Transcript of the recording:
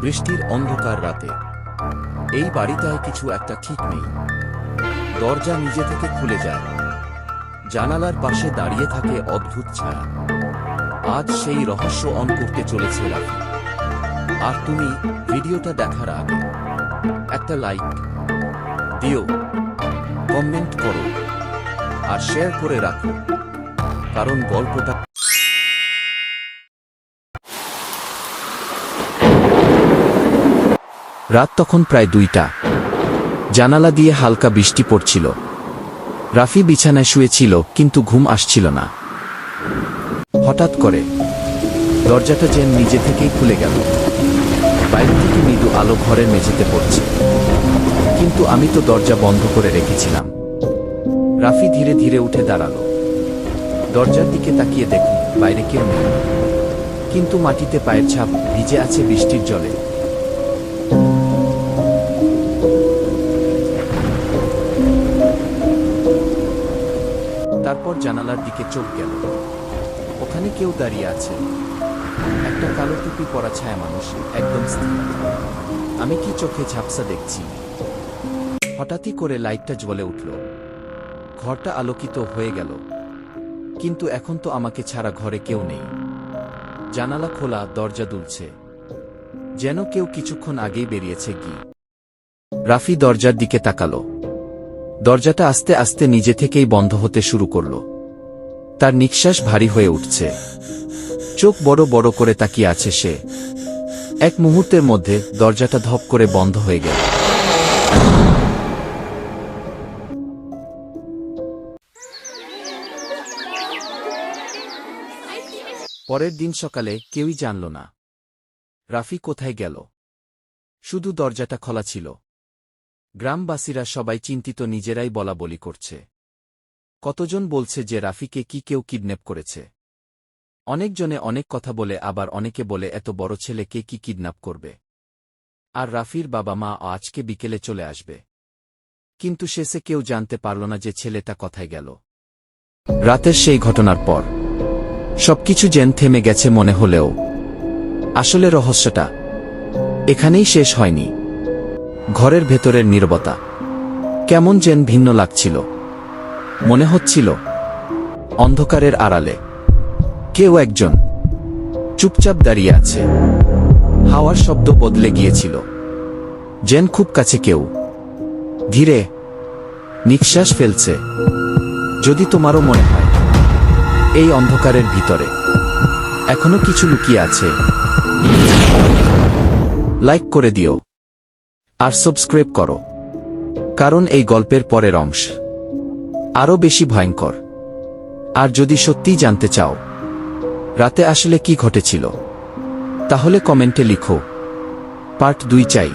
বৃষ্টির অন্ধকার রাতে। এই বাড়িটায় কিছু একটা ঠিক নেই। দরজা নিজে থেকে খুলে যায়। জানালার পাশে দাঁড়িয়ে থাকে অদ্ভুত ছায়া। আজ সেই রহস্য অন করতে চলেছে রাফি। আর তুমি ভিডিওটা দেখার আগে একটা লাইক দিও, কমেন্ট করো, আর শেয়ার করে রাখো। কারণ গল্পটা রাত তখন প্রায় দুইটা। জানালা দিয়ে হালকা বৃষ্টি পড়ছিল। রাফি বিছানায় শুয়েছিল, কিন্তু ঘুম আসছিল না। হঠাৎ করে দরজাটা যেন নিজে থেকেই খুলে গেল। বাইরে থেকে মৃদু আলো ঘরের মেঝেতে পড়ছে। কিন্তু আমি তো দরজা বন্ধ করে রেখেছিলাম। রাফি ধীরে ধীরে উঠে দাঁড়াল। দরজার দিকে তাকিয়ে দেখুন, বাইরে কেউ নেই। কিন্তু মাটিতে পায়ের ছাপ ভিজে আছে বৃষ্টির জলে। তারপর জানালার দিকে চোখ গেল। ওখানে কেউ দাঁড়িয়ে আছে। একটা কালো টুপি পরা ছায়া মানুষ, একদম স্থির আমি কি চোখে ঝাপসা দেখছি? হঠাৎই করে লাইটটা জ্বলে উঠল। ঘরটা আলোকিত হয়ে গেল। কিন্তু এখন তো আমাকে ছাড়া ঘরে কেউ নেই। জানালা খোলা, দরজা দুলছে। যেন কেউ কিছুক্ষণ আগেই বেরিয়েছে কি রাফি দরজার দিকে তাকালো। দরজাটা আস্তে আস্তে নিজে থেকেই বন্ধ হতে শুরু করল। তার নিঃশ্বাস ভারী হয়ে উঠছে। চোখ বড় বড় করে তাকিয়ে আছে সে। এক মুহূর্তের মধ্যে দরজাটা ধপ করে বন্ধ হয়ে গেল। পরের দিন সকালে কেউই জানল না। রাফি কোথায় গেল? শুধু দরজাটা খোলা ছিল। গ্রামবাসীরা সবাই চিন্তিত নিজেরাই বলা বলি করছে। কতজন বলছে যে রাফিকে কি কেউ কিডন্যাপ করেছে? অনেকজনে অনেক কথা বলে, আবার অনেকে বলে, এত বড় ছেলেকে কি কিডন্যাপ করবে? আর রাফির বাবা মা আজকে বিকেলে চলে আসবে। কিন্তু শেষে কেউ জানতে পারল না যে ছেলেটা কথায় গেল। রাতের সেই ঘটনার পর, সবকিছু যেন থেমে গেছে মনে হলেও। আসলে রহস্যটা এখানেই শেষ হয়নি। ঘরের ভেতরের নীরবতা। কেমন যেন ভিন্ন লাগছিল। মনে হচ্ছিল অন্ধকারের আড়ালে। কেউ একজন চুপচাপ দাঁড়িয়ে আছে। হাওয়ার শব্দ বদলে গিয়েছিল। যেন খুব কাছে কেউ। ধীরে নিঃশ্বাস ফেলছে। যদি তোমারও মনে হয়, এই অন্ধকারের ভিতরে এখনও কিছু লুকিয়ে আছে। লাইক করে দিও। আর সাবস্ক্রাইব করো। কারণ এই গল্পের পরের অংশ আরও বেশি ভয়ঙ্কর। আর যদি সত্যিই জানতে চাও, রাতে আসলে কি ঘটেছিল, তাহলে কমেন্টে লিখো। পার্ট দুই চাই।